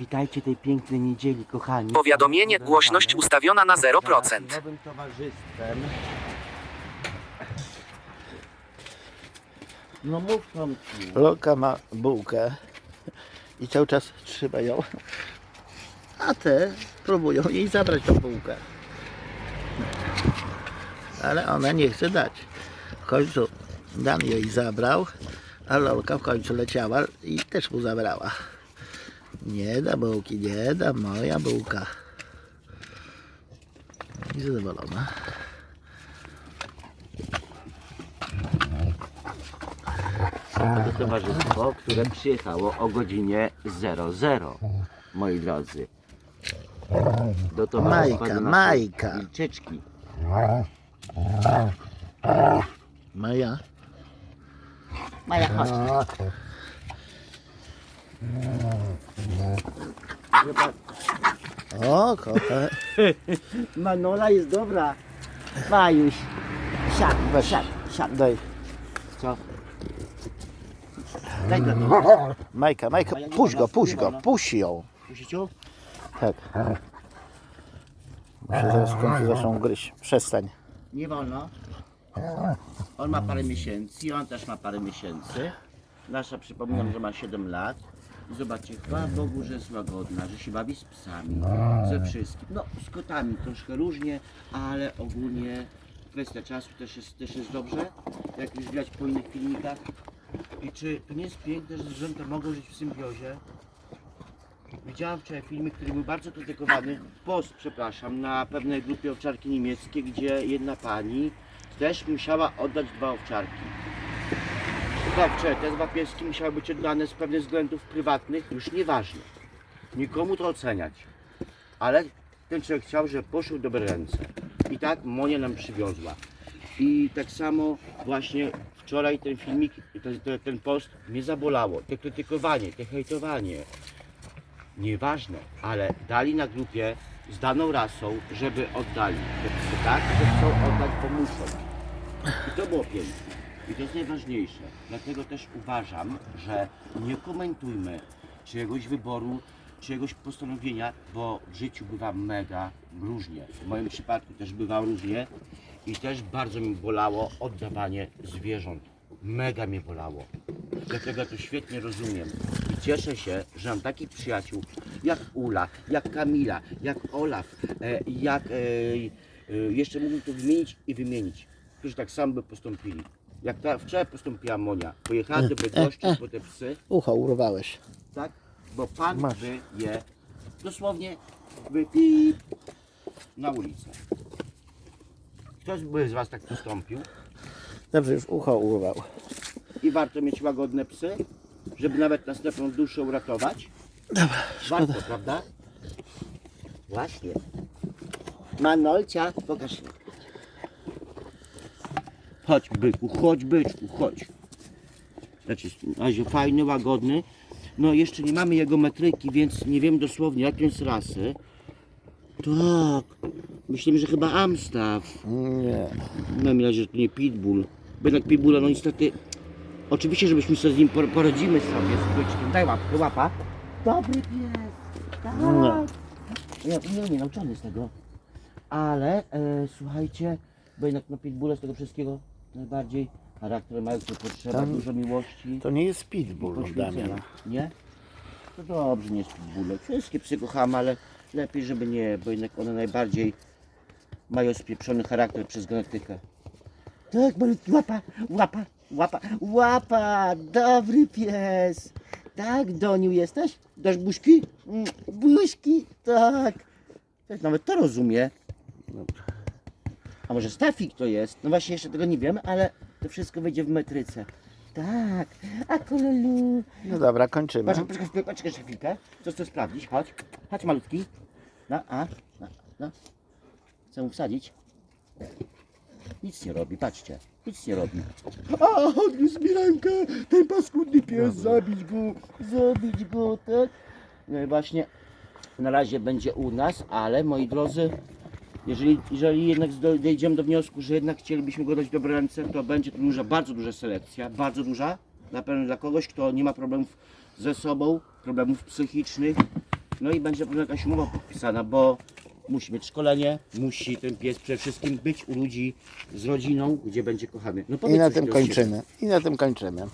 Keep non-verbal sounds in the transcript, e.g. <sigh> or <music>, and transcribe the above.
Witajcie tej pięknej niedzieli, kochani. Powiadomienie, głośność ustawiona na 0%. Z nowym towarzystwem. No mów Tomci. Lolka ma bułkę i cały czas trzyma ją, a te próbują jej zabrać tą bułkę. Ale ona nie chce dać. W końcu Dan jej zabrał, a Lolka w końcu leciała i też mu zabrała. Nie da bułki, nie da, moja bułka. I zadowolona. To towarzystwo, które przyjechało o godzinie 00. Moi drodzy. Do towarzystwa Majka, do naszej Majka. Wilczyczki. Maja. Maja, chodź. O, kocha. <laughs> Manola jest dobra. Majuś. Siad, Weź. siad, siad. Daj. Co? Daj go. Majka, Majka, nie puść go, puść nie go, wolno. puść ją. Tak. Muszę zaraz w końcu zaczną gryźć. Przestań. Nie wolno. On ma parę miesięcy, on też ma parę miesięcy. Nasza przypominam, że ma 7 lat. I zobaczcie, chwała Bogu, że jest łagodna, że się bawi z psami, ze wszystkim. No, z kotami troszkę różnie, ale ogólnie kwestia czasu też jest, też jest dobrze, jak już widać po innych filmikach. I czy to nie jest piękne, że zwierzęta mogą żyć w symbiozie? Widziałam wczoraj filmik, który był bardzo krytykowany, post, przepraszam, na pewnej grupie owczarki niemieckie, gdzie jedna pani też musiała oddać dwa owczarki. Wczoraj te dwa pieski musiały być oddane z pewnych względów prywatnych, już nieważne. Nikomu to oceniać. Ale ten człowiek chciał, że poszły w dobre ręce. I tak Monia nam przywiozła. I tak samo właśnie wczoraj ten filmik, ten, ten, post mnie zabolało. Te krytykowanie, te hejtowanie, nieważne, ale dali na grupie z daną rasą, żeby oddali tak, że chcą oddać, bo muszą. I to było piękne. I to jest najważniejsze. Dlatego też uważam, że nie komentujmy czyjegoś wyboru, czyjegoś postanowienia, bo w życiu bywa mega różnie. W moim przypadku też bywa różnie i też bardzo mi bolało oddawanie zwierząt. Mega mnie bolało. Dlatego ja to świetnie rozumiem. I cieszę się, że mam takich przyjaciół jak Ula, jak Kamila, jak Olaf, e, jak e, e, jeszcze mógłbym tu wymienić i wymienić, którzy tak samo by postąpili. Jak ta wczoraj postąpiła Monia. Pojechała do Bydgoszczy po te psy, Ucho urwałeś. tak? Bo pan Masz. by je dosłownie by pip na ulicę. Ktoś by z was tak postąpił Dobrze, już ucho urwał. i warto mieć łagodne psy, żeby nawet następną duszę uratować? Warto, prawda? Właśnie. Manolcia, pokaż się. Chodź byku, chodź byczku, chodź. Znaczy, na razie fajny, łagodny. No jeszcze nie mamy jego metryki, więc nie wiem dosłownie jakiej jest rasy. Tak. Myślimy, że chyba Amstaff. Nie. Mam nadzieję, że to nie Pitbull. Bo jednak Pitbulla, no niestety... Oczywiście, żebyśmy sobie z nim por- poradzimy sobie z byczkiem. Daj łapkę, łapa. Dobry pies. Tak. No. Ja nie, nie nauczony z tego. Ale e, słuchajcie, bo jednak no Pitbulla z tego wszystkiego najbardziej charakter który potrzeba Tam- dużo miłości. To nie jest pitbull, poświęcenia. Damian. Nie? To dobrze, nie jest Pitbullem. Wszystkie psy kochamy, ale lepiej, żeby nie, bo jednak one najbardziej mają spieprzony charakter przez genetykę. Tak, malutki, łapa, łapa, łapa, łapa, dobry pies. Tak, Doniu jesteś? Dasz buźki? Mm, Buźki, tak. Tak, nawet to rozumie. A może Stafik to jest? No właśnie jeszcze tego nie wiemy, ale to wszystko wyjdzie w metryce. Tak, a kolelu. No dobra, kończymy. Poczekaj, poczekaj, chwilkę, poczekaj jeszcze chwilkę. Co chcesz sprawdzić? Chodź. Chodź malutki. No, a, no, no. Chcę mu wsadzić. Nic nie robi, patrzcie. Nic nie robi. A, odniósł mi rękę. Ten paskudny pies, zabić go. Zabić go, tak? No i właśnie na razie będzie u nas, ale moi drodzy, jeżeli, jeżeli jednak dojdziemy do wniosku, że jednak chcielibyśmy go dać w dobre ręce, to będzie to duża, bardzo duża selekcja, bardzo duża. Na pewno dla kogoś, kto nie ma problemów ze sobą, problemów psychicznych, No i będzie pewnie jakaś umowa podpisana, bo musi mieć szkolenie, musi ten pies przede wszystkim być u ludzi z rodziną, gdzie będzie kochany. No I powiedz na coś tym do siebie. kończymy. I na tym kończymy.